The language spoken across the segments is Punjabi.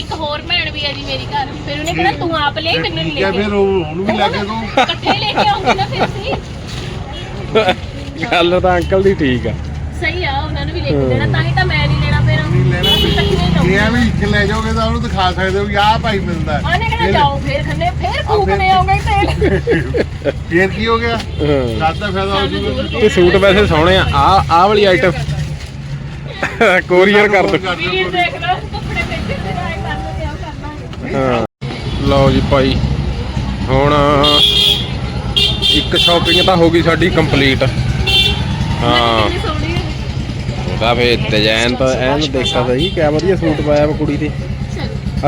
ਇੱਕ ਹੋਰ ਭੈਣ ਵੀ ਆ ਜੀ ਮੇਰੀ ਘਰ। ਫਿਰ ਉਹਨੇ ਕਿਹਾ ਤੂੰ ਆਪ ਲੈ ਮੈਨੂੰ ਨਹੀਂ ਲੈ ਕੇ ਫਿਰ ਉਹ ਉਹਨੂੰ ਵੀ ਲੈ ਕੇ ਦੋ ਇਕੱਠੇ ਲੈ ਕੇ ਆਉਂਗੇ ਨਾ ਫਿਰ ਅਸੀਂ। ਗੱਲ ਤਾਂ ਅੰਕਲ ਦੀ ਠੀਕ ਆ। ਸਹੀ ਆ ਉਹਨਾਂ ਨੂੰ ਵੀ ਲੈ ਕੇ ਦੇਣਾ ਤਾਂ ਹੀ ਤਾਂ ਮੈਂ ਨਹੀਂ ਲੈਣਾ ਫਿਰ। ਨਹੀਂ ਲੈਣਾ ਜੇ ਐਵੇਂ ਇੱਕ ਲੈ ਜਾਓਗੇ ਤਾਂ ਉਹਨੂੰ ਦਿਖਾ ਸਕਦੇ ਹੋ ਵੀ ਆਹ ਭਾਈ ਮਿਲਦਾ ਹੈ। ਉਹਨੇ ਕਿਹਾ ਫਿਰ- ਜਾਓ ਫਿਰ ਖੰਨੇ ਫਿਰ ਫੂਕਨੇ ਆਉਂਗੇ ਤੇਲ ਫਿਰ ਕੀ ਹੋ ਗਿਆ? ਹਾਂ। ਸਾਡਾ ਫਾਇਦਾ ਹੋ ਜੂਗਾ ਇਹ ਸੂਟ ਵੈਸੇ ਸੋਹਣੇ ਆ। ਆ ਆਹ ਵਾਲੀ ਆਈਟਮ ਕੋਰੀਅਰ ਕਰ ਦੋ। ਵੀਰ ਦੇਖ ਲਓ ਕੱਪੜੇ ਬੈਠੇ ਤੇ ਆਏ। ਆ ਹਾਂ ਲਓ ਜੀ ਭਾਈ ਹੁਣ ਇੱਕ ਸ਼ਾਪਿੰਗ ਤਾਂ ਹੋ ਗਈ ਸਾਡੀ ਕੰਪਲੀਟ। ਹਾਂ। ਉਹਦਾ ਫੇ ਡਿਜ਼ਾਈਨ ਤਾਂ ਐਨ ਦੇਖਾ ਸਹੀ ਕਿਆ ਵਧੀਆ ਸੂਟ ਪਾਇਆ ਵਾ ਕੁੜੀ ਤੇ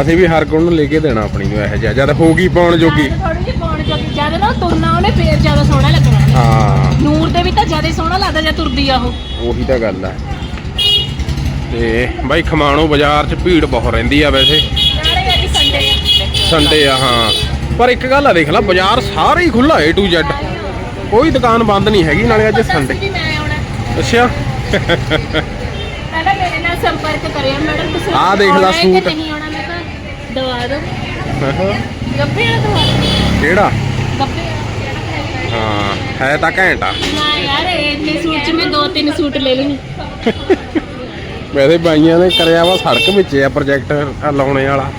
ਅਸੀਂ ਵੀ ਹਰ ਗੁਣ ਨੂੰ ਲੈ ਕੇ ਦੇਣਾ ਆਪਣੀ ਨੂੰ ਇਹੋ ਜਿਹਾ ਜਦ ਹੋਗੀ ਪਾਉਣ ਜੋਗੀ। ਥੋੜੀ ਜਿਹੀ ਪਾਉਣ ਜੋਗੀ ਜਦ ਨਾ ਤੁਰਨਾ ਉਹਨੇ ਫੇਰ ਜ਼ਿਆਦਾ ਸੋਹਣਾ ਲੱਗਣਾ। ਹਾਂ। ਨੂਰ ਦੇ ਵੀ ਤਾਂ ਜ਼ਿਆਦਾ ਸੋਹਣਾ ਲੱਗਦਾ ਜੇ ਤੁਰਦੀ ਆ ਉਹ। ਉਹੀ ਤਾਂ ਗੱਲ ਆ। ਤੇ ਬਾਈ ਖਮਾਣੋ ਬਾਜ਼ਾਰ 'ਚ ਭੀੜ ਬਹੁਤ ਰਹਿੰਦੀ ਆ ਵੈਸੇ। ਸੰਡੇ ਆ ਹਾਂ। ਪਰ ਇੱਕ ਗੱਲ ਆ ਦੇਖ ਲੈ ਬਾਜ਼ਾਰ ਸਾਰਾ ਹੀ ਖੁੱਲਾ ਏ ਟੂ ਜ਼ੈਡ ਕੋਈ ਦੁਕਾਨ ਬੰਦ ਨਹੀਂ ਹੈਗੀ ਨਾਲੇ ਅੱਜ ਸੰਡੇ ਅੱਛਾ। ਪਹਿਲਾਂ ਮੇਰੇ ਨਾਲ ਸੰਪਰਕ ਕਰਿਓ ਮੈਡਮ ਤੁਸੀਂ ਆਹ ਦੇਖ ਲਾ ਸੂਟ। ਨਹੀਂ ਆਉਣਾ? ਮੈਂ ਤਾਂ ਦਵਾ ਦੋ। ਗੱਬੇ ਵਾਲਾ ਦਵਾ। ਕਿਹੜਾ? ਵਾਲਾ ਹਾਂ। ਹੈ ਤਾਂ ਘੈਂਟ ਆ। ਨਾ ਯਾਰ ਇੰਨੇ ਸੂਟ ਚ ਮੈਂ ਦੋ ਤਿੰਨ ਸੂਟ ਲੈ ਲੂੰ ਵੈਸੇ ਬਾਈਆਂ ਨੇ ਕਰਿਆ ਵਾ ਸੜਕ ਵਿੱਚ ਆ ਪ੍ਰੋਜੈਕਟ ਲਾਉਣੇ ਵਾਲਾ।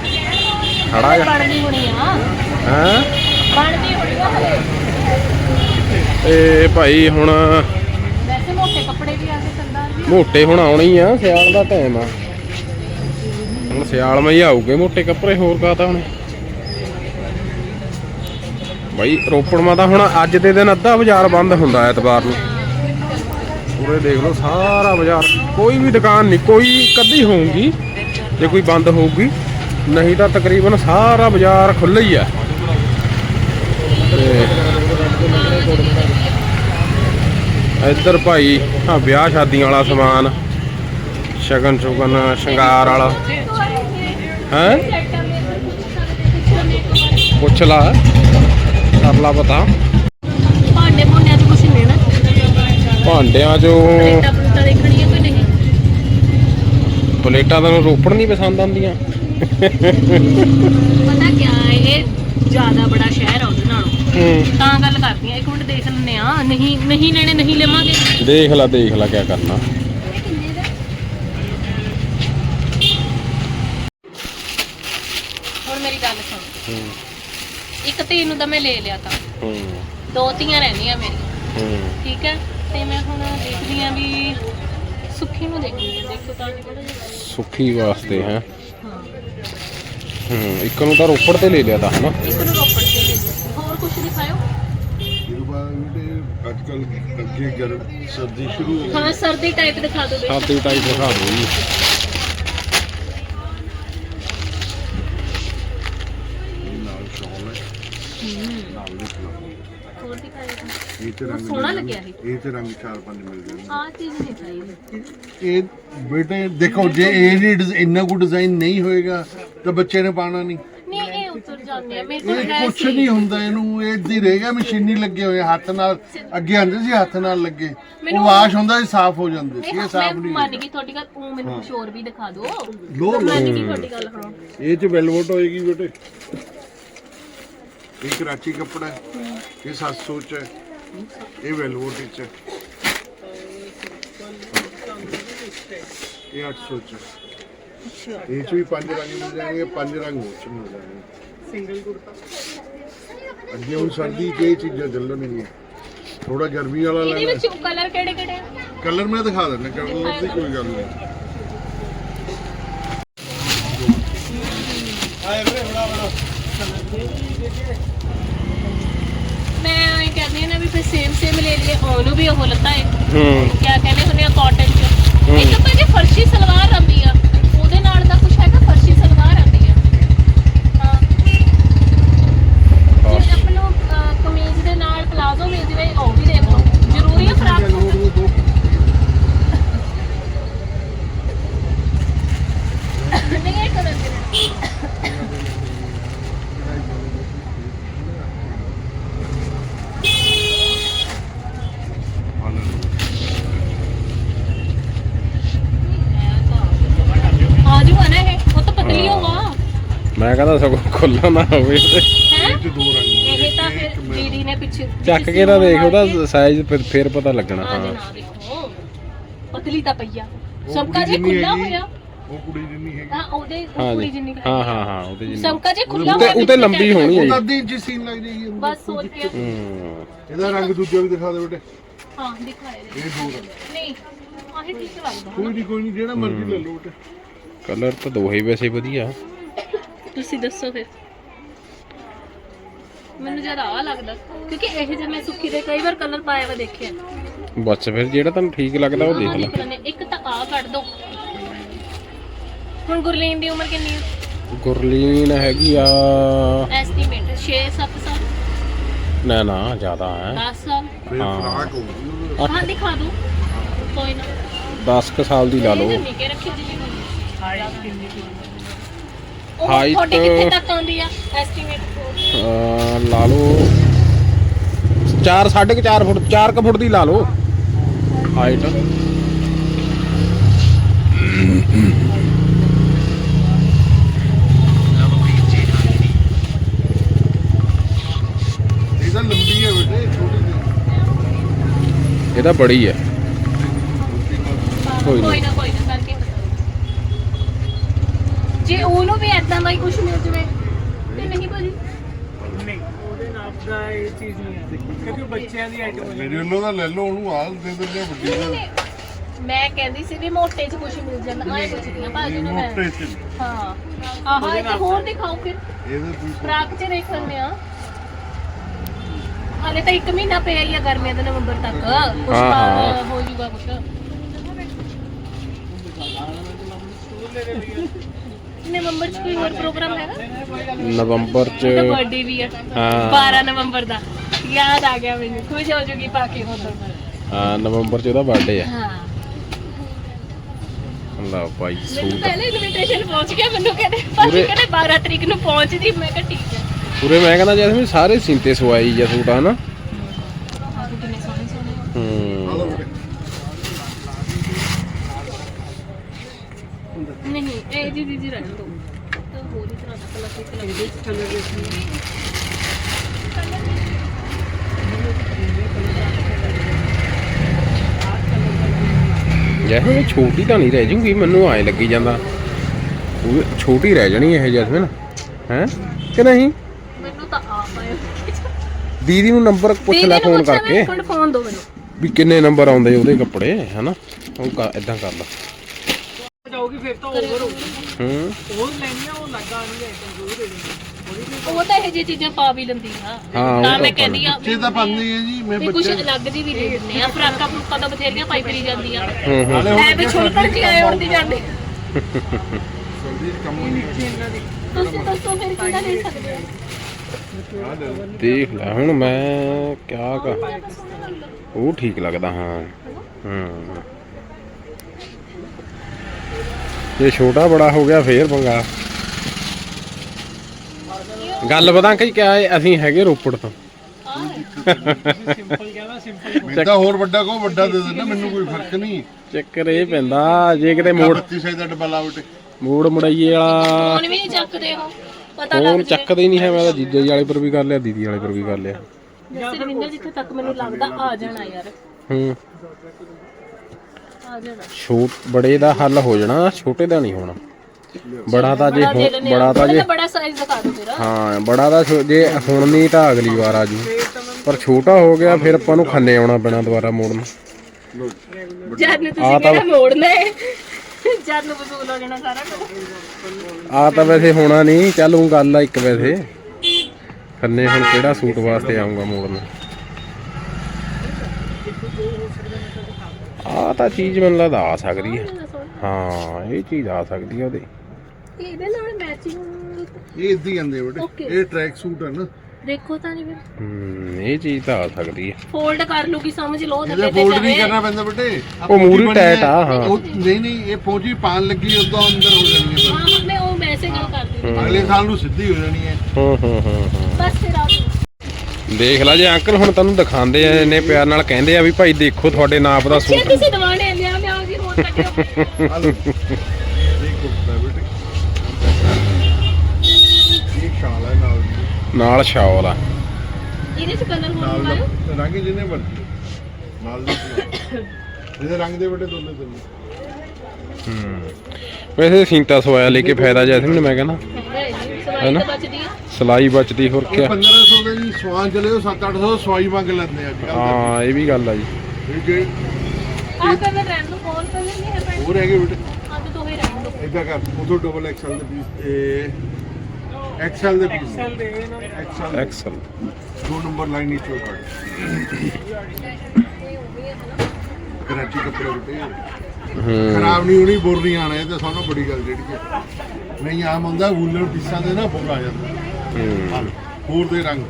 ਖੜਾ ਜਾ। ਬਣਦੀ ਹੋਣੀ ਆ। ਹਾਂ? ਬਣਦੀ ਹੋਣੀ ਆ। ਹਲੇ ਇਹ ਭਾਈ ਹੁਣ ਵੈਸੇ ਮੋਟੇ ਕੱਪੜੇ ਵੀ ਆ ਗਏ ਸਰਦਾਰ ਵੀ ਮੋਟੇ ਹੁਣ ਆਉਣੇ ਹੀ ਆ ਸਿਆਲ ਦਾ ਟਾਈਮ ਆ। ਹੁਣ ਸਿਆਲ ਮੈਂ ਹੀ ਆਉਗੇ ਮੋਟੇ ਕੱਪੜੇ ਹੋਰ ਕਾਤਾ ਹੁਣ? ਭਾਈ ਰੋਪੜ ਮਾ ਤਾਂ ਹੁਣ ਅੱਜ ਦੇ ਦਿਨ ਅੱਧਾ ਬਾਜ਼ਾਰ ਬੰਦ ਹੁੰਦਾ ਐਤਵਾਰ ਨੂੰ। ਪੂਰੇ ਦੇਖ ਲਓ ਸਾਰਾ ਬਾਜ਼ਾਰ। ਕੋਈ ਵੀ ਦੁਕਾਨ ਨਹੀਂ ਕੋਈ ਕੱਢੀ ਹੋਊਗੀ ਜੇ ਕੋਈ ਬੰਦ ਹੋਊਗੀ। ਨਹੀਂ ਤਾਂ ਤਕਰੀਬਨ ਸਾਰਾ ਬਾਜ਼ਾਰ ਖੁੱਲ੍ਹਾ ਹੀ ਆ। ਇੱਧਰ ਭਾਈ ਆ ਵਿਆਹ ਸ਼ਾਦੀਆਂ ਵਾਲਾ ਸਮਾਨ ਸ਼ਗਨ ਸ਼ੁਗਨ ਸ਼ਿੰਗਾਰ ਵਾਲਾ। ਹੈ? ਪੁੱਛ ਲਾ ਕਰ ਲਾ ਪਤਾ। ਭਾਂਡੇ ਭੁੰਨਿਆਂ ਚ ਕੁਛ ਨਹੀਂ ਨਾ ਭਾਂਡਿਆਂ 'ਚੋਂ ਪਲੇਟਾਂ ਪਲੂਟਾਂ ਦੇਖਣੀ ਹੈ ਕੋਈ ਨਹੀਂ? ਪਲੇਟਾਂ ਤੁਹਾਨੂੰ ਰੋਪੜ ਨਹੀਂ ਪਸੰਦ ਆਉਂਦੀਆਂ। ਪਤਾ ਕਿਆ ਹੈ ਇਹ ਜ਼ਿਆਦਾ ਬੜਾ ਸ਼ਹਿਰ ਆ ਉਹਦੇ ਨਾਲੋਂ। ਹੂੰ। ਤਾਂ ਗੱਲ ਕਰਦੀ ਆ ਇੱਕ ਮਿੰਟ ਦੇਖ ਲੈਂਦੇ ਆ ਨਹੀਂ ਨਹੀਂ ਲੈਣੇ ਨਹੀਂ ਲਵਾਂਗੇ। ਦੇਖ ਲੈ ਦੇਖ ਲੈ ਕਿਆ ਕਰਨਾ। ਹੁਣ ਮੇਰੀ ਗੱਲ ਸੁਣ। ਹੂੰ। ਇੱਕ ਧੀ ਨੂੰ ਤਾਂ ਮੈਂ ਲੈ ਲਿਆ ਤਾਂ। ਹੂੰ। ਦੋ ਧੀਆਂ ਰਹਿੰਦੀਆਂ ਮੇਰੀਆਂ। ਹੂੰ। ਠੀਕ ਹੈ? ਤੇ ਮੈਂ ਹੁਣ ਦੇਖਦੀ ਆ ਵੀ ਸੁੱਖੀ ਨੂੰ ਦੇਖਦੀ ਆ ਦੇਖੋ ਤਾਂ ਸੁੱਖੀ ਵਾਸਤੇ ਹੈ। ਹਾਂ ਇੱਕ ਨੂੰ ਤਾਂ ਰੋਪੜ ਤੇ ਲੈ ਲਿਆ ਤਾਂ ਹਨਾ? ਇੱਕ ਨੂੰ ਰੋਪੜ ਕੇ ਲੈ ਲਿਆ। ਹੋਰ ਕੁਝ ਦਿਖਾਇਓ ਇਹਦੇ ਬਾਅਦ ਜਿਹੜੇ ਅੱਜ ਕੱਲ ਅੱਗੇ ਗਰਮ ਸਰਦੀ ਸ਼ੁਰੂ ਹੋ ਹਾਂ ਸਰਦੀ ਟਾਈਪ ਦਿਖਾ ਦਿਓ ਬਈ ਸਾਦੀ ਟਾਈਪ ਦਿਖਾ ਦਿਓ ਜੀ ਗਈ ਨਾਲ ਸ਼ਾਲ ਹੈ ਨਾਲ ਦੇ ਫਲਾਵਰ ਹੋਰ ਦਿਖਾਇਓ ਇਹ ਤੇ ਰੰਗ ਸੋਹਣਾ ਮਿਲ ਲੱਗਿਆ ਜਾਂਦੇ- ਇਹ ਤੇ ਰੰਗ ਚਾਰ ਪੰਜ ਮਿਲ ਜਾਂਦੇ ਆਹ ਚੀਜ਼ ਨਹੀਂ ਚਾਹੀਦੀ ਇਹ ਬੇਟੇ ਦੇਖੋ ਜੇ ਇਹ ਨਹੀਂ ਡਿਜ਼- ਇੰਨਾ ਕੁ ਡਿਜ਼ਾਈਨ ਨਹੀਂ ਹੋਏਗਾ ਤਾਂ ਬੱਚੇ ਨੇ ਪਾਣਾ ਨਹੀਂ। ਨਹੀਂ ਇਹ ਉਤਰ ਜਾਂਦੇ ਆ। ਮੇਰੇ ਕੋਲ ਇਹ ਹੈ ਕੁਛ ਸੀ। ਨਹੀਂ ਹੁੰਦਾ ਇਹਨੂੰ ਇਹ ਇੱਦਾਂ ਹੀ ਰਹੇਗਾ ਮਸ਼ੀਨੀ ਲੱਗੇ ਹੋਏ ਹੱਥ ਨਾਲ ਅੱਗੇ ਆਂਦੇ ਸੀ ਹੱਥ ਨਾਲ ਲੱਗੇ। ਉਹ ਮੈਨੂੰ- ਵਾਸ਼ ਹੁੰਦਾ ਸੀ ਸਾਫ਼ ਹੋ ਜਾਂਦੇ ਸੀ ਨਹੀਂ ਇਹ ਸਾਫ਼ ਮੈਂ ਨਹੀਂ ਮੰਨ। ਗਈ ਤੁਹਾਡੀ ਗੱਲ ਉਹ ਮੈਨੂੰ ਕੁਝ ਹੋਰ ਵੀ ਦਿਖਾ ਦਿਓ। ਲੋ ਮੈਂ ਮੰਨ ਲੋ ਗਈ ਤੁਹਾਡੀ ਗੱਲ ਹਾਂ। ਇਹ ਚ ਵੈਲਵਟ ਹੋਏਗੀ ਬੇਟੇ। ਇਹ ਕਰਾਚੀ ਕੱਪੜਾ ਹੈ ਇਹ 700 ਚ ਹੈ ਇਹ ਵੈਲਵਟ ਹੈ। ਇਹ 800 ਚ ਹੈ। ਇਹ ਚ ਵੀ ਪੰਜ ਰੰਗ ਮਿਲ ਜਾਣਗੇ ਪੰਜ ਰੰਗ ਹੋਰ ਚ ਮਿਲ ਜਾਣਗੇ। ਸਿੰਗਲ ਕੁੜਤਾ। ਅੱਗੇ ਹੁਣ ਸਰਦੀ 'ਚ ਇਹ ਚੀਜ਼ਾਂ ਚੱਲਣਗੀਆਂ। ਥੋੜਾ ਗਰਮੀ ਵਾਲਾ ਇਹਦੇ ਲੈਣਾ। ਵਿੱਚ ਕਲਰ ਕਿਹੜੇ ਕਿਹੜੇ ਆ? ਕਲਰ ਮੈਂ ਦਿਖਾ ਦਿੰਦਾ ਕਲਰ ਦੀ ਕੋਈ ਗੱਲ ਨਹੀਂ। ਮੈਂ ਇਹ ਕਹਿੰਦੀ ਹਾਂ ਨਾ ਵੀ ਫਿਰ ਸੇਮ ਸੇਮ ਲੈ ਲਈਏ ਉਹਨੂੰ ਵੀ ਉਹ ਲੱਤਾ ਹੈ ਹੂੰ। ਕਿਆ ਕਹਿੰਦੇ ਹੁੰਦੇ ਆ ਕਾਟਨ ਚ। ਇੱਕ ਤਾਂ ਜੇ ਫਰਸ਼ੀ ਸਲਵਾਰ ਆਉਂਦੀ ਆ ਉਹਦੇ ਨਾਲ ਦਾ ਕੁਝ ਹੈਗਾ ਫਰਸ਼ੀ ਸਲਵਾਰ ਆਉਂਦੀ ਆ ਹਾਂ ਜੇ ਆਪਾਂ ਨੂੰ ਅਹ, ਕਮੀਜ਼ ਦੇ ਨਾਲ ਪਲਾਜ਼ੋ ਮਿਲ ਜਵੇ ਉਹ ਵੀ ਦੇਖ ਲਓ ਜ਼ਰੂਰੀ ਹੈ ਫਰਾਕ ਸੂਟ ਨਹੀਂ ਇਹ ਕਲਰ ਦੇ ਆ ਜੂਗਾ ਨਾ ਇਹ ਉਹ ਤਾਂ ਪਤਲੀ ਹੋਗਾ ਮੈਂ ਕਹਿੰਦਾ ਸਗੋਂ ਖੁੱਲਾ ਨਾ ਹੋਵੇ। ਹੈ? ਇਹ ਦੋ ਰੰਗ ਤਾਂ ਫਿਰ ਦੀਦੀ ਨੇ ਪਿੱਛੇ ਚੱਕ ਕੇ ਤਾਂ ਦੇਖ ਉਹਦਾ ਸਾਈਜ਼ ਫਿਰ ਪਤਾ ਲੱਗਣਾ ਹਾਂ ਜੀ ਹਾਂ। ਨਾ ਦੇਖੋ। ਪਤਲੀ ਤਾਂ ਪਈਆ ਸਮਕਾ ਜੇ ਖੁੱਲਾ ਹੋਇਆ। ਉਹ ਕੁੜੀ ਜਿੰਨੀ ਹੈਗੀ। ਹਾਂ ਉਹਦੇ ਉਹ ਹਾਂ ਕੁੜੀ ਜਿੰਨੀ ਹਾਂ ਹਾਂ ਹਾਂ ਉਹਦੇ ਜਿੰਨੀ। ਸਮਕਾ ਜੇ ਖੁੱਲਾ ਉਤੇ ਉਤੇ ਲੰਬੀ ਹੋਣੀ ਹੈ ਉਹ ਅੱਧੀ ਇੰਚ ਸੀਨ ਲੱਗ ਜਾਏਗੀ। ਬਸ ਸੋਚ ਕੇ ਹੂੰ ਇਹਦਾ ਰੰਗ ਦੂਜਾ ਵੀ ਦਿਖਾ ਦੇ ਬੇਟੇ। ਹਾਂ ਦਿਖਾਏ ਇਹ ਦੋ ਰੰਗ ਨਹੀਂ ਆਹੀ ਠੀਕ ਲੱਗਦਾ। ਕੋਈ ਨਹੀਂ ਕੋਈ ਨਹੀਂ ਜਿਹੜਾ ਮਰਜ਼ੀ ਲੈ ਲਓ ਬੇਟੇ। ਕਲਰ ਤਾਂ ਦੋਹੇ ਵੈਸੇ ਵਧੀਆ। ਤੁਸੀਂ ਦੱਸੋ ਫਿਰ। ਮੈਨੂੰ ਜਰਾ ਆ ਲੱਗਦਾ ਕਿਉਂਕਿ ਇਹ ਜਿਹੇ ਮੈਂ ਸੁੱਖੀ ਦੇ ਕਈ ਵਾਰ ਕਲਰ ਪਾਇਆ ਵਾ ਦੇਖਿਆ ਬਸ ਫਿਰ ਜਿਹੜਾ ਤੁਹਾਨੂੰ ਠੀਕ ਲੱਗਦਾ ਉਹ ਦੇਖ ਲੈ। ਇੱਕ ਤਾਂ ਆ ਕੱਢ ਦੋ। ਹੁਣ ਗੁਰਲੀਨ ਦੀ ਉਮਰ ਕਿੰਨੀ ਹੈ ਗੁਰਲੀਨ ਹੈਗੀ ਆ ਐਸਟੀਮੇਟ 6-7 ਸਾਲ? ਨਾ ਨਾ ਜ਼ਿਆਦਾ ਹੈ। 10 ਸਾਲ? ਹਾਂ। ਹਾਂ ਦਿਖਾ ਦੋ। ਕੋਈ ਨਾ। 10 ਕੁ ਸਾਲ ਦੀ ਲਾ ਲਓ। ਨਹੀਂ ਕੇ ਰੱਖੀ ਹਾਈਟ ਕਿੰਨੀ Height- ਤੁਹਾਡੀ ਕਿੱਥੇ ਤੱਕ ਆਉਂਦੀ ਆ? ਐਸਟੀਮੇਟ ਅਹ ਲਾ ਲਓ। 4 4.5 ਫੁੱਟ 4 ਕੁ ਫੁੱਟ ਦੀ ਲਾ ਲਓ। ਹਾਈਟ ਇਹ ਤਾਂ ਲੰਬੀ ਹੈ ਬੇਟੇ ਛੋਟੀ ਨਹੀਂ ਇਹਦਾ ਬੜੀ ਹੈ। ਕੋਈ ਕੋਈ ਨਹੀਂ। ਨਾ। ਕੋਈ ਨਾ ਕਰਕੇ ਜੇ ਉਹਨੂੰ ਵੀ ਐਦਾਂ ਦਾ ਹੀ ਕੁਝ ਮਿਲ ਜਵੇ। ਤੇ ਨਹੀਂ। ਭਾਜੀ? ਨਹੀਂ ਉਹਦੇ ਨਾਪ ਦਾ ਇਹ ਚੀਜ਼ ਨਹੀਂ ਹੈ। ਕਿਉਂਕਿ ਬੱਚਿਆਂ ਦੀ ਆਈਟਮ ਹੈ। ਮੇਰੇ ਵੱਲੋਂ ਤਾਂ ਲੈ ਲਓ ਉਹਨੂੰ ਆਲ ਦੇ ਦਿੰਦੇ ਆ ਵੱਡੀ ਨਹੀਂ, ਦਾ। ਨਹੀਂ। ਮੈਂ ਕਹਿੰਦੀ ਸੀ ਵੀ ਮੋਟੇ 'ਚ ਕੁਝ ਮਿਲ ਜਾਂਦਾ। ਆਏ ਪੁੱਛਦੀ ਆ ਭਾਜੀ ਨੂੰ ਮੈਂ ਮੋਟੇ ਚ ਹਾਂ। ਆਹ ਇੱਕ ਹੋਰ ਦਿਖਾਓ ਫਿਰ। ਇਹਦੇ ਤੁਸੀਂ ਫਰਾਕ 'ਚ ਦੇਖ ਲੈਂਦੇ ਆ ਹਾਲੇ ਤਾਂ 1 ਮਹੀਨਾ ਪਿਆ ਹੀ ਆ ਗਰਮੀਆਂ ਦੇ ਨਵੰਬਰ ਤੱਕ। ਕੁਝ ਹਾਂ, ਹਾਂ। ਹੋ ਜੂਗਾ ਕੁਝ ਨਵੰਬਰ 'ਚ ਕੋਈ ਹੋਰ ਪ੍ਰੋਗਰਾਮ ਹੈਗਾ? ਨਵੰਬਰ ਚ ਉਹਦਾ ਬਰਥਡੇ ਵੀ ਆ ਹਾਂ। 12 ਨਵੰਬਰ ਦਾ। ਯਾਦ ਆ ਗਿਆ ਮੈਨੂੰ। ਖੁਸ਼ ਹੋ ਜੂਗੀ ਪਾ ਕੇ ਉਦੋਂ ਹਾਂ ਨਵੰਬਰ ਚ ਉਹਦਾ ਬਰਥਡੇ ਹੈ। ਹਾਂ। ਲਓ ਭਾਈ ਮੈਨੂੰ ਸੂਟ। ਪਹਿਲੇ ਇਨਵੀਟੇਸ਼ਨ ਪਹੁੰਚ ਗਿਆ ਮੈਨੂੰ ਕਹਿੰਦੇ ਭਾਜੀ ਪੂਰੇ- ਕਹਿੰਦੇ 12 ਤਰੀਕ ਨੂੰ ਪਹੁੰਚਦੀ ਮੈਂ ਕਿਹਾ ਠੀਕ ਹੈ। ਪੂਰੇ ਮੈਂ ਕਹਿੰਦਾ ਜੈਸਮੀਨ ਸਾਰੇ ਸਿੰਤੇ ਸਵਾਈ ਜਾਂ ਸੂਟ ਆ ਨਾ ਆਹ ਕਿੰਨੇ ਸੋਹਣੇ ਸੋਹਣੇ ਆ ਲਓ ਹੂੰ ਬੇਟੇ ਨਹੀਂ ਇਹ ਜੀ ਜੀ ਜੀ ਰਹਿਣ ਦੋ ਤਾਂ ਹੋਰ ਹੀ ਤਰ੍ਹਾਂ ਦਾ ਕਲਰ ਇੱਕ ਲੱਗਦੇ ਕਲਰ ਦੇ ਸੀ ਜੈਸਮੀਨ ਛੋਟੀ ਤਾਂ ਨਹੀਂ ਰਹਿ ਜੂਗੀ ਮੈਨੂੰ ਐ ਲੱਗੀ ਜਾਂਦਾ। ਉਹ ਛੋਟੀ ਰਹਿ ਜਾਣੀ ਇਹ ਜੈਸਮੀਨ ਹੈ? ਕਿ ਨਹੀਂ? ਮੈਨੂੰ ਤਾਂ ਆਪ ਆਇਆ ਦੀਦੀ ਨੂੰ ਨੰਬਰ ਪੁੱਛ ਲੈ ਫੋਨ ਕਰਕੇ। ਫੋਨ ਦੋ ਮੈਨੂੰ। ਵੀ ਕਿੰਨੇ ਨੰਬਰ ਆਉਂਦੇ ਉਹਦੇ ਕੱਪੜੇ ਹਨਾ? ਉਹ ਇਦਾਂ ਕਰ ਲਾ। ਜਾਊਗੀ ਫਿਰ ਤਾਂ ਓਵਰ ਹੋ ਹੂੰ। ਉਹ ਲੈਣੀਆਂ ਉਹ ਲੱਗਾ ਨਹੀਂ ਆਈਟਮ ਜ਼ਰੂਰ ਦੇ ਦੇਣੀ ਉਹ ਤਾਂ ਇਹ ਜਿਹੀ ਚੀਜ਼ਾਂ ਪਾ ਵੀ ਲੈਂਦੀ ਆ। ਹਾਂ, ਉਹ ਤਾਂ ਤਾਂ ਮੈਂ ਪਾ ਕਹਿੰਦੀ ਆ ਬੱਚੇ ਤਾਂ ਪਾਉਂਦੇ ਆ ਜੀ ਮੈਂ ਵੀ ਕੁਝ ਬੱਚੇ ਅਲੱਗ ਜੀ ਵੀ ਦੇ ਦਿੰਦੇ ਆ ਫਰਾਕਾਂ ਫਰੂਕਾਂ ਤਾਂ ਬਥੇਰੀਆਂ ਪਾਈ ਫਿਰੀ ਜਾਂਦੀਆਂ। ਹੂੰ ਹੂੰ। ਐ ਵੀ ਛੋਟਰ ਜੀ ਆਏ ਉੜਦੀ ਜਾਂਦੇ। ਜਲਦੀ ਕੰਮ ਨਹੀਂ ਤੁਸੀਂ ਦੱਸੋ ਫਿਰ ਕਿਹੜਾ ਲੈ ਸਕਦੇ ਆ? ਆ ਲੈ ਲਓ। ਦੇਖ ਲੈ ਹੁਣ ਮੈਂ ਕਿਆ ਕਹ ਉਹ ਠੀਕ ਲੱਗਦਾ ਹਾਂ। ਹੂੰ। ਜੇ ਛੋਟਾ ਬੜਾ ਹੋ ਗਿਆ ਫੇਰ ਪੰਗਾ। ਗੱਲ ਪਤਾ ਕਿ ਕਿਆ ਹੈ? ਅਸੀਂ ਹੈਗੇ ਰੋਪੜ ਤੋਂ। ਸਿੰਪਲ ਕਹਿੰਦਾ ਸਿੰਪਲ ਮੈਂ ਤਾਂ ਹੋਰ ਵੱਡਾ ਕੋ ਵੱਡਾ ਦੇ ਦੇਣਾ ਮੈਨੂੰ ਕੋਈ ਫ਼ਰਕ ਨਹੀਂ। ਚੱਕਰ ਇਹ ਪੈਂਦਾ ਜੇ ਕਿਤੇ ਮੋੜ 32 ਸਾਈਜ਼ ਦਾ ਡੱਬਾ ਲਾ ਬੇਟੇ ਮੋੜ ਮੜਾਈਏ ਵਾਲਾ ਫੋਨ ਵੀ ਨਹੀਂ ਚੱਕਦੇ ਹੋ ਪਤਾ ਲੱਗ ਫੋਨ ਚੱਕਦਾ ਹੀ ਨਹੀਂ ਹੈ ਮੈਂ ਤਾਂ ਜੀਜੇ ਜੀ ਵਾਲੇ ਪਰ ਵੀ ਕਰ ਲਿਆ ਦੀਦੀ ਵਾਲੇ ਪਰ ਵੀ ਕਰ ਲਿਆ। ਸਰਵਿੰਦਰ ਜਿੱਥੇ ਤੱਕ ਮੈਨੂੰ ਲੱਗਦਾ ਆ ਜਾਣਾ ਯਾਰ। ਹੂੰ। ਆ ਜਾਣਾ। ਛੋਟ ਬੜੇ ਦਾ ਹੱਲ ਹੋ ਜਾਣਾ ਛੋਟੇ ਦਾ ਨਹੀਂ ਹੋਣਾ। ਬੜਾ ਤਾਂ ਜੇ ਬੜਾ ਤਾਂ ਜੇ ਬੜਾ ਸਾਈਜ਼ ਦਿਖਾ ਦਿਓ ਮੇਰਾ ਹਾਂ ਬੜਾ ਤਾਂ ਛੋ- ਜੇ ਹੁਣ ਨਹੀਂ ਤਾਂ ਅਗਲੀ ਵਾਰ ਆ ਜੂ। ਪਰ ਛੋਟਾ ਹੋ ਗਿਆ ਫਿਰ ਆਪਾਂ ਨੂੰ ਖੰਨੇ ਆਉਣਾ ਪੈਣਾ ਦੁਬਾਰਾ ਮੋੜਨ ਜਦ ਨੂੰ ਤੁਸੀਂ ਕਿਹੜਾ ਮੋੜਨਾ ਹੈ? ਜਦ ਨੂੰ ਵਸੂਲ ਹੋ ਜਾਣਾ ਸਾਰਾ ਕੁਝ ਆ ਤਾਂ ਵੈਸੇ ਹੋਣਾ ਨਹੀਂ। ਚੱਲ ਉਹ ਗੱਲ ਆ ਇੱਕ ਵੈਸੇ। ਖੰਨੇ ਹੁਣ ਕਿਹੜਾ ਸੂਟ ਵਾਸਤੇ ਆਉਂਗਾ ਮੋੜਨ ਆ ਤਾਂ ਚੀਜ਼ ਮੈਨੂੰ ਲੱਗਦਾ ਆ ਸਕਦੀ ਹੈ। ਹਾਂ ਇਹ ਚੀਜ਼ ਆ ਸਕਦੀ ਹੈ ਉਹਦੇ। ਇਹਦੇ ਨਾਲ ਮੈਚਿੰਗ ਇਹ ਇਦਾਂ ਹੀ ਆਂਦੇ ਬੇਟੇ Okay. ਇਹ ਟਰੈਕ ਸੂਟ ਹੈ ਨਾ ਦੇਖੋ ਤਾਂ ਨਹੀਂ ਫਿਰ ਹੂੰ ਇਹ ਚੀਜ਼ ਤਾਂ ਆ ਸਕਦੀ ਹੈ ਫੋਲਡ ਕਰ ਲੂਗੀ ਸਮਝ ਲਓ ਇਹਦਾ ਤੇ ਫੋਲਡ ਨਹੀਂ ਕਰਨਾ ਪੈਂਦਾ ਬੇਟੇ ਆਹ ਉਹ ਮੂਰੀ ਪੌਂਚੀ। ਆ, ਹਾਂ। ਉਹ ਨਹੀਂ ਨਹੀਂ ਇਹ ਪੌਂਚੀ ਪਾਣ ਲੱਗੀ ਉਦੋਂ ਅੰਦਰ ਹੋ ਜਾਣੀ ਹੈ ਹਾਂ ਮੈਂ ਉਹ ਮੈਸੇਜ ਕਰਦੀ ਬਸ। ਅਗਲੇ ਸਾਲ ਨੂੰ ਸਿੱਧੀ ਹੋ ਜਾਣੀ ਹੈ ਹੂੰ ਹੂੰ ਹੂੰ ਹੂੰ ਬਸ ਫਿਰ ਆ। ਦੇਖ ਲੈ ਜੇ ਅੰਕਲ ਹੁਣ ਤੈਨੂੰ ਦਿਖਾਉਂਦੇ ਆ ਇੰਨੇ ਪਿਆਰ ਨਾਲ ਕਹਿੰਦੇ ਆ ਵੀ ਭਾਈ ਦੇਖੋ ਤੁਹਾਡੇ ਨਾਪ ਦਾ ਛੇ ਸੂਟ ਕਿਸੇ ਦਵਾਣੇ ਲਿਆ ਲਿਆ ਜੀ ਹੋਰ ਕੱਢਿਓ ਆ ਲਓ। ਇਹ ਕੁੜਤਾ ਬੇਟੇ ਨਾਲ ਸ਼ਾਲ ਆ। ਇਹਦੇ ਚ ਕਲਰ ਹੋਰ ਨਾਲ ਦਾ ਰੰਗ ਜਿਹਨੇ ਮਰਜ਼ੀ। ਨਾਲ ਦੀ। ਇਹਦੇ ਰੰਗ ਦੇ ਬਟੇ ਦੋਨੇ ਦੋਨੇ ਹੂੰ। ਵੈਸੇ ਸਿੰਤਾ ਸਵਾਇਆ ਲੈ ਕੇ ਫਾਇਦਾ ਜੈਸਮੀਨ ਮੈਂ ਕਹਿੰਦਾ। ਹੈ ਹੈ ਸਵਾਈ ਨਾ? ਤਾਂ ਬਚਦੀ ਆ। ਸਲਾਈ ਬਚਦੀ ਹੋਰ ਇਹ ਕਿਆ 1500 ਦੇ ਜੀ ਸਵਾਨ ਚਲੇ ਉਹ 7-800 ਸਵਾਈ ਮੰਗ ਲੈਂਦੇ ਅੱਜ ਕੱਲ ਹਾਂ ਇਹ ਵੀ ਗੱਲ ਆ ਜੀ। ਜੇ ਆ ਕਲਰ ਰਹਿਣ ਨੂੰ ਕੋਲ ਕਲਰ ਨਹੀਂ ਹੈ ਪੈਂਟ ਹੋਰ ਹੈਗੇ ਬੇਟੇ? ਆ ਤੇ ਦੋਹੇ ਰਹਿਣ ਦੋ। ਇਦਾਂ ਕਰ ਉਥੋਂ ਡਬਲ ਐਕਸਲ ਦੇ ਪੀਸ ਇਹ ਐਕਸਲ ਦੇ ਪੀਸ ਚੱਲ ਦੇ ਐਕਸਲ ਐਕਸਲ ਦੋ ਨੰਬਰ ਲਾਈਨ ਨੀਚੇ ਕੱਢ ਕਰਾਚੀ ਕੱਪੜੇ ਹੂੰ। ਖਰਾਬ ਨਹੀਂ ਹੋਣੀ ਬੁਰ ਨਹੀਂ ਆਣਾ ਇਹ ਤਾਂ ਸਭ ਤੋਂ ਬੜੀ ਗੱਲ ਜਿਹੜੀ ਹੈ। ਨਹੀਂ ਆਮ ਹੁੰਦਾ ਵੂਲਰ ਪੀਸਾਂ ਦੇ ਨਾ ਬੁਰ ਆ ਜਾਂਦਾ। ਹੂੰ। ਹੋਰ ਦੇ ਰੰਗ।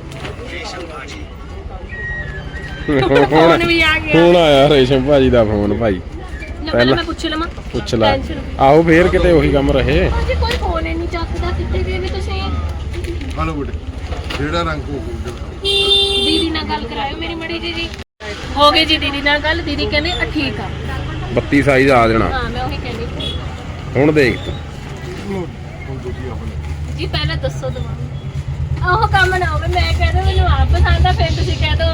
ਹੁਣ ਵੀ ਆ ਗਿਆ। ਹੁਣ ਆਇਆ ਰੇਸ਼ਮ ਭਾਜੀ ਦਾ ਫੋਨ ਭਾਈ। ਪਹਿਲਾਂ- ਮੈਂ ਪੁੱਛ ਲਵਾਂ। ਪੁੱਛ ਲੈ। ਆਹੋ ਫੇਰ ਕਿਤੇ ਉਹੀ ਕੰਮ ਰਹੇ। ਕੋਈ ਫੋਨ ਹੀ ਨਹੀਂ ਤੁਸੀਂ ਹਲੋ ਬੇਟੇ ਜਿਹੜਾ ਰੰਗ ਹੋ ਗਿਆ ਦੀਦੀ ਨਾਲ ਗੱਲ ਕਰਾਇਓ ਮੇਰੀ ਮੜੀ ਜੀ ਜੀ ਹੋ ਗਈ ਜੀ ਦੀਦੀ ਨਾਲ ਗੱਲ ਦੀਦੀ ਕਹਿੰਦੇ ਆ ਠੀਕ ਆ। 32 ਸਾਈਜ਼ ਆ ਜਾਣਾ। ਹਾਂ ਮੈਂ ਉਹੀ ਕਹਿੰਦੀ ਹੁਣ ਦੇਖ ਤੂੰ। ਹੁਣ ਤੁਸੀਂ ਆਪਣੇ। ਜੀ ਪਹਿਲਾਂ ਦੱਸੋ ਦਵਾ। ਉਹ ਕੰਮ ਨਾ ਹੋਵੇ ਮੈਂ ਕਹਿ ਦਵਾਂ ਮੈਨੂੰ ਆਪ ਪਸੰਦ ਆ ਫਿਰ ਤੁਸੀਂ ਕਹਿ ਦੋ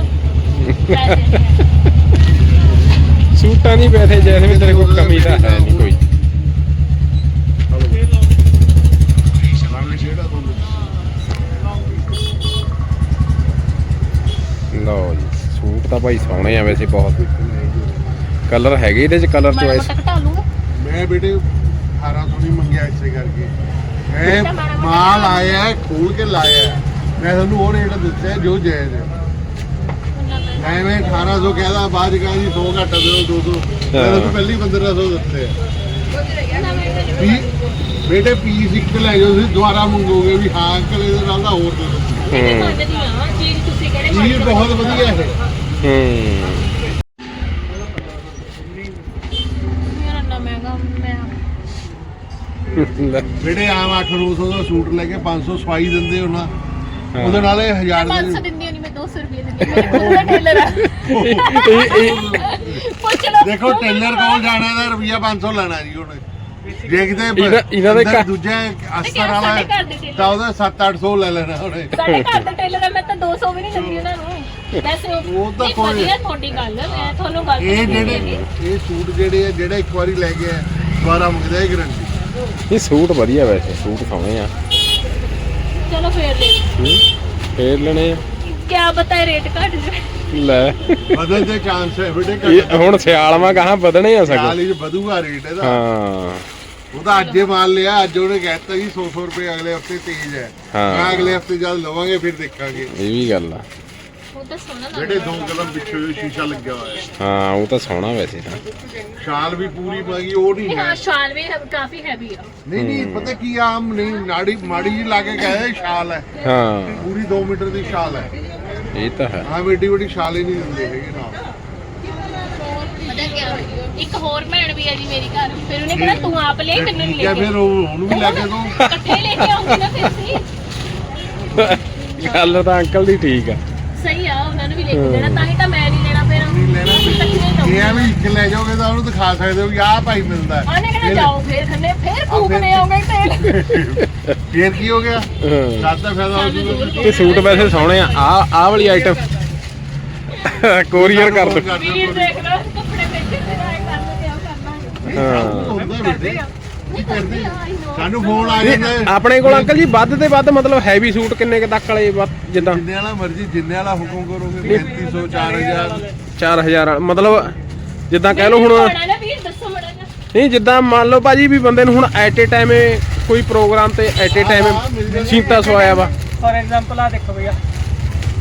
ਨਹੀਂ। ਸੂਟਾਂ ਦੀ ਪੈਸੇ ਜੈਸਮੀਨ ਤੇਰੇ ਕੋਲ ਕਮੀ ਤਾਂ ਹੈ ਨਹੀਂ ਕੋਈ ਹਲੋ ਰੰਗ ਜਿਹੜਾ ਤੁਹਾਨੂੰ ਲਓ ਜੀ ਸੂਟ ਤਾਂ ਭਾਈ ਸੋਹਣੇ ਆ ਵੈਸੇ ਬਹੁਤ। ਕਲਰ ਹੈਗੇ ਇਹਦੇ ਚ ਕਲਰ ਚੋਇਸ ਮੋਟਾ ਘਟਾ ਲੂੰਗਾ। ਮੈਂ ਬੇਟੇ 1800 ਨਹੀਂ ਮੰਗਿਆ ਇਸੇ ਕਰਕੇ। ਮੈਂ ਮਾਲ ਆਇਆ ਹੈ, ਖੋਲ ਕੇ ਲਾਇਆ। ਹੈ। ਮੈਂ ਤੁਹਾਨੂੰ ਉਹ ਰੇਟ ਦਿੱਤਾ ਹੈ ਜੋ ਜਾਇਜ਼ ਹੈ ਮੈਂ ਮੈਂ 1800 ਕਹਿਦਾ ਬਾਅਦ ਕਹਾਂ ਜੀ 100 ਘੱਟ ਦਿਓ 200 ਮੈਂ ਤੁਹਾਨੂੰ ਪਹਿਲੀ 1500 ਦਿੱਤੇ ਆ ਵੀ ਬੇਟੇ ਪੀਸ ਇੱਕ ਲੈ ਜਾਓ ਤੁਸੀਂ ਦੁਬਾਰਾ ਮੰਗੋਗੇ ਵੀ ਹਾਂ ਅੰਕਲ ਇਹਦੇ ਨਾਲ ਦਾ ਹੋਰ ਦੇ ਦਿਓ। ਮੈਂ ਹੂੰ। ਮੰਨਦੀ ਆ ਚੀਜ਼ ਤੁਸੀਂ ਕਿਹੜੇ ਬਹੁਤ ਵਧੀਆ ਹੈ ਹੂੰ ਮੇਰਾ ਨਾ ਮਹਿੰਗਾ ਮੈਂ ਲੈ, ਬੇਟੇ ਆਮ 800 ਦਾ ਸੂਟ ਲੈ ਕੇ 500 ਸਵਾਈ ਦਿੰਦੇ ਹੋ ਨਾ ਉਹਦੇ ਨਾਲ ਇਹ 1000 500 ਦੇ ਦਿੰਦੀ ਨਹੀਂ ਮੈਂ 200 ਰੁਪਏ ਦਿੰਦੀ ਮੇਰੇ ਕੋਲ ਦਾ ਟੇਲਰ ਆ ਇਹ- ਇਹ- ਪੁੱਛ ਲਓ। ਦੇਖੋ ਟੇਲਰ ਕੋਲ ਜਾਣਾ ਦਾ ਰੁਪਿਆ 500 ਲੈਣਾ ਜੀ ਉਹਨੇ। ਜੇ ਕਿਤੇ ਇਹਨਾਂ- ਦੇ ਘਰ- ਦੂਜਾ ਅਸਤਰ ਸਾਡੇ ਵਾਲਾ। ਤਾਂ ਉਹਦਾ 7-800 ਲੈ ਲੈਣਾ ਉਹਨੇ। ਸਾਡੇ ਘਰ ਦਾ ਟੇਲਰ ਆ ਮੈਂ ਤਾਂ 200 ਵੀ ਨਹੀਂ ਦਿੰਦੀ ਉਹਨਾਂ ਨੂੰ। ਵੈਸੇ ਉਹ ਤਾਂ ਨਹੀਂ, ਕੋਈ- ਵਧੀਆ ਤੁਹਾਡੀ ਗੱਲ ਮੈਂ ਤੁਹਾਨੂੰ ਗੱਲ ਇਹ ਨਹੀਂ ਜਿਹੜੇ ਹੈਗੀ। ਇਹ ਸੂਟ ਜਿਹੜੇ ਆ ਜਿਹੜਾ ਇੱਕ ਵਾਰੀ ਲੈ ਗਿਆ ਦੁਬਾਰਾ ਮੰਗਦਾ ਇਹ ਗਰੰਟੀ ਇਹ ਸੂਟ ਵਧੀਆ ਵੈਸੇ ਸੂਟ ਸੋਹਣੇ ਆ। ਚਲੋ ਫੇਰ ਲੈ ਹੂੰ, ਫੇਰ ਲੈਣੇ ਆ। ਕਿਆ ਬਤਾ ਰੇਟ ਘਟ ਜਾਵੇ। ਲੈ। ਬਦਲ ਦੇ ਚਾਂਸ ਹੈ ਬੇਟੇ ਇਹ ਹੁਣ ਸਿਆਲਵਾ ਕਹਾਂ ਵਧਣੇ ਆ ਸਗੋਂ। ਚਾਲੀ ਚ ਵਧੂਗਾ ਰੇਟ ਇਹਦਾ। ਹਾਂ। ਉਹਦਾ ਅੱਜੇ ਮਾਲ ਲਿਆ ਅੱਜ ਉਹਨੇ ਕਹਿਤਾ ਜੀ 100 ਰੁਪਏ ਅਗਲੇ ਹਫ਼ਤੇ ਤੇਜ਼ ਹੈ। ਹਾਂ। ਮੈਂ ਅਗਲੇ ਹਫ਼ਤੇ ਜਦ ਲਵਾਂਗੇ ਫਿਰ ਦੇਖਾਂਗੇ। ਇਹ ਵੀ ਗੱਲ ਆ। ਉਹ ਤਾਂ ਸੋਹਣਾ ਬੇਟੇ ਲੱਗਦਾ ਦੋ ਕਦਮ ਪਿੱਛੇ ਵੀ ਸ਼ੀਸ਼ਾ ਲੱਗਿਆ ਹੋਇਆ। ਹੈ ਹਾਂ ਉਹ ਤਾਂ ਸੋਹਣਾ ਵੈਸੇ ਤਾਂ। ਸ਼ਾਲ ਵੀ ਪੂਰੀ ਮੰਗੀ ਉਹ ਨਹੀਂ ਨਹੀਂ ਹੈ ਹਾਂ। ਸ਼ਾਲ ਵੀ ਹੈ- ਕਾਫੀ ਹੈਵੀ ਆ। ਨਹੀਂ ਨਹੀਂ ਪਤਾ ਕੀ ਆ, ਆਮ ਨਹੀਂ ਨਾੜੀ ਮਾੜੀ ਜੀ ਲਾ ਕੇ ਕਹੇ ਸ਼ਾਲ ਹੈ। ਹਾਂ। ਪੂਰੀ 2 ਮੀਟਰ ਦੀ ਸ਼ਾਲ ਹੈ। ਇਹ ਤਾਂ ਹੈ। ਆਮ ਏਡੀ ਵੱਡੀ ਸ਼ਾਲ ਹੀ ਨਹੀਂ ਦਿੰਦੇ ਹੈਗੇ ਨਾ। ਪਤਾ ਕਿਆ ਇੱਕ ਹੋਰ ਭੈਣ ਵੀ ਹੈ ਜੀ ਮੇਰੀ ਘਰ ਫਿਰ ਉਹਨੇ ਕਿਹਾ ਤੂੰ ਆਪ ਲੈ ਕਿੰਨੇ ਠੀਕ ਲੈ ਹੈ ਕੇ ਫਿਰ ਉਹ ਉਹਨੂੰ ਵੀ ਲੈ ਕੇ ਦੋ। ਇਕੱਠੇ ਲੈ ਕੇ ਆਉਂਗੇ ਨਾ ਫਿਰ ਸੀ ਗੱਲ ਤਾਂ ਅੰਕਲ ਦੀ ਠੀਕ ਆ। ਨੂੰ ਵੀ ਲੈ ਕੇ ਦੇਣਾ ਤਾਂ ਹੀ ਤਾਂ ਮੈਂ ਨਹੀਂ ਲੈਣਾ ਫਿਰ। ਲੈਣਾ ਇਕੱਠੇ ਲਓ। ਇਹ ਆ ਵੀ ਇੱਕ ਲੈ ਜਾਓਗੇ ਤਾਂ ਉਹਨੂੰ ਦਿਖਾ ਸਕਦੇ ਹੋ ਕਿ ਆਹ ਭਾਈ ਮਿਲਦਾ ਹੈ। ਉਹਨੇ ਕਿਹਾ ਜਾਓ ਫਿਰ ਖੰਨੇ ਫਿਰ ਫੂਕਨੇ ਆਉਂਗੇ ਤੇਲ ਫਿਰ ਕੀ ਹੋ ਗਿਆ? ਹਾਂ। ਸਾਦਾ ਫਾਇਦਾ ਹੋ ਜੂਗਾ ਇਹ ਸੂਟ ਵੈਸੇ ਸੋਹਣੇ ਆ। ਆ ਆਹ ਵਾਲੀ ਆਈਟਮ ਕੋਰੀਅਰ ਕਰ ਦੋ ਵੀਰ ਦੇਖ ਲਓ। ਕੱਪੜੇ ਵੇਚੇ ਫਿਰ ਆਏ ਕਰ ਲਓ ਕਿਆ ਕਰਨਾ। ਹਾਂ। ਹੁੰਦਾ ਬੇਟੇ ਕਰਦੇ। ਸਾਨੂੰ ਫੋਨ ਆ ਜਾਂਦਾ। ਹੈ। ਆਪਣੇ ਕੋਲ ਅੰਕਲ ਜੀ ਵੱਧ ਤੇ ਵੱਧ ਮਤਲਬ ਹੈਵੀ ਸੂਟ ਕਿੰਨੇ ਕੁ ਤੱਕ ਵਾਲੇ ਵੱਧ- ਜਿੱਦਾਂ? ਜਿੰਨੇ ਵਾਲਾ ਮਰਜ਼ੀ ਜਿੰਨੇ ਵਾਲਾ ਹੁਕਮ ਕਰੋਗੇ 3500 4000 4000 ਮਤਲਬ ਜਿੱਦਾਂ ਕਹਿ ਲਓ ਹੁਣ ਹੁਣ ਨਾ ਵੀਰ ਦੱਸੋ ਮੜਾ ਨਾ ਨਹੀਂ ਜਿੱਦਾਂ ਮੰਨ ਲਓ ਭਾਜੀ ਵੀ ਬੰਦੇ ਨੂੰ ਹੁਣ ਐਟ ਏ ਟਾਈਮ ਕੋਈ ਪ੍ਰੋਗਰਾਮ ਤੇ ਐਟ ਏ ਟਾਈਮ ਸੀਤਾ ਸਵਾਇਆ ਵਾ। ਫੋਰ ਐਗਜ਼ਾਮਪਲ ਆ ਦੇਖੋ ਭਈਆ।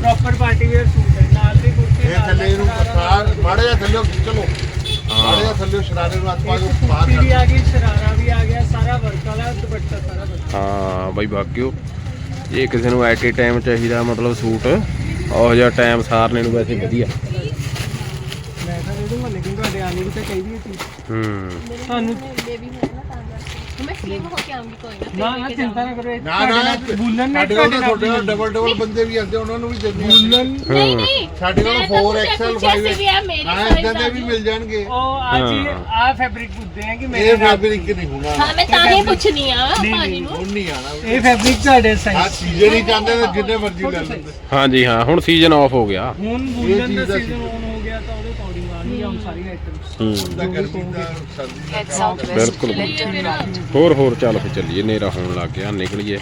ਪ੍ਰੋਪਰ ਪਾਰਟੀ ਵੇਅਰ ਸੂਟ ਹੈ ਨਾਲ ਦੀ ਕੁਰਤੀ ਇਹ ਨਾਲ ਥੱਲੇ ਦੀ ਨੂੰ ਸਾਰ ਮਾੜੇ ਜਿਹਾ ਥੱਲੇ ਚਲੋ। ਮਾੜੇ ਜਿਹਾ ਥੱਲੇ ਸ਼ਰਾਰੇ ਨੂੰ ਹੱਥ ਪਾ ਕੇ ਬਾਹਰ ਕੁਰਤੀ ਵੀ ਕਰ ਆ ਗਈ ਸ਼ਰਾਰਾ ਵੀ ਆ ਗਿਆ ਸਾਰਾ ਵਰਕ ਵਾਲਾ ਦੁਪੱਟਾ ਸਾਰਾ ਵਰਕ। ਹਾਂ ਬਾਈ ਬਾਕਿਓ ਜੇ ਕਿਸੇ ਨੂੰ ਐਟ ਏ ਟਾਈਮ ਚਾਹੀਦਾ ਮਤਲਬ ਸੂਟ। ਉਹ ਜਿਹਾ ਟਾਈਮ ਸਾਰਨੇ ਨੂੰ ਵੈਸੇ ਵਧੀਆ। ਮੈਂ ਤਾਂ ਦੇ ਦੂੰਗਾ ਲੇਕਿਨ ਤੁਹਾਡੇ ਆਨੇ ਵੀ ਤਾਂ ਚਾਹੀਦੀ ਹੈ ਚੀਜ਼। ਹੂੰ। ਤੁਹਾਨੂੰ ਮੈਂ ਸਲਿਮ ਹੋ ਕੇ ਆਉਂਗੀ ਕੋਈ ਨਾ ਨਾ ਨਾ ਚਿੰਤਾ ਨਾ ਕਰੋ ਨਾ ਨਾ ਬੁੱਲਨ ਨੇ ਸਾਡੇ ਕੋਲ ਤੁਹਾਡੇ ਡਬਲ ਡਬਲ ਬੰਦੇ ਵੀ ਆਉਂਦੇ ਉਹਨਾਂ ਨੂੰ ਵੀ ਦਿੰਦੇ ਆ ਨਹੀਂ ਨਹੀਂ ਸਾਡੇ ਕੋਲ ਮੈਂ ਤਾਂ 4 ਪੁੱਛਿਆ- ਐਕਸਲ ਪੁੱਛਿਆ 5 ਸੀ ਵੀ ਇਹ ਮੇਰੀ ਹਾਂ size ਇਦਾਂ ਦੇ ਆ ਵੀ। ਮਿਲ ਜਾਣਗੇ। ਉਹ ਹੀ। ਹਾਂ। ਆ ਫੈਬਰਿਕ ਪੁੱਛਦੇ ਆ ਕਿ ਮੇਰੇ ਇਹ ਫੈਬਰਿਕ ਨਹੀਂ ਹੋਣਾ। ਹਾਂ ਮੈਂ ਤਾਂ ਹੀ ਪੁੱਛਣੀ ਆ ਭਾਜੀ ਨੂੰ। ਹੁਣ ਨਹੀਂ ਆਣਾ ਇਹ ਫੈਬਰਿਕ ਤੁਹਾਡੇ ਆ ਸਾਈਜ਼ ਸੀਜ਼ਨ ਹੀ ਚਾਹੁੰਦੇ ਨੇ ਜਿੰਨੇ ਮਰਜ਼ੀ ਲੈ ਲੈਂਦੇ ਹਾਂਜੀ ਹਾਂ ਹੁਣ ਸੀਜ਼ਨ ਆਫ ਹੋ ਗਿਆ। ਹੁਣ ਬੁੱਲਨ ਦਾ ਸੀਜ਼ਨ ਆਨ ਹੋ ਗਿਆ ਤਾਂ ਉਹਦੇ ਸਾਰੀ ਆਈਟਮਸ ਹੂੰ। ਬਿਲਕੁਲ। ਹੋਰ ਹੋਰ ਚੱਲ ਫੇ ਚੱਲੀਏ। ਨੇਰਾ ਹੋਣ ਲੱਗ ਗਿਆ। ਨਿਕਲੀਏ।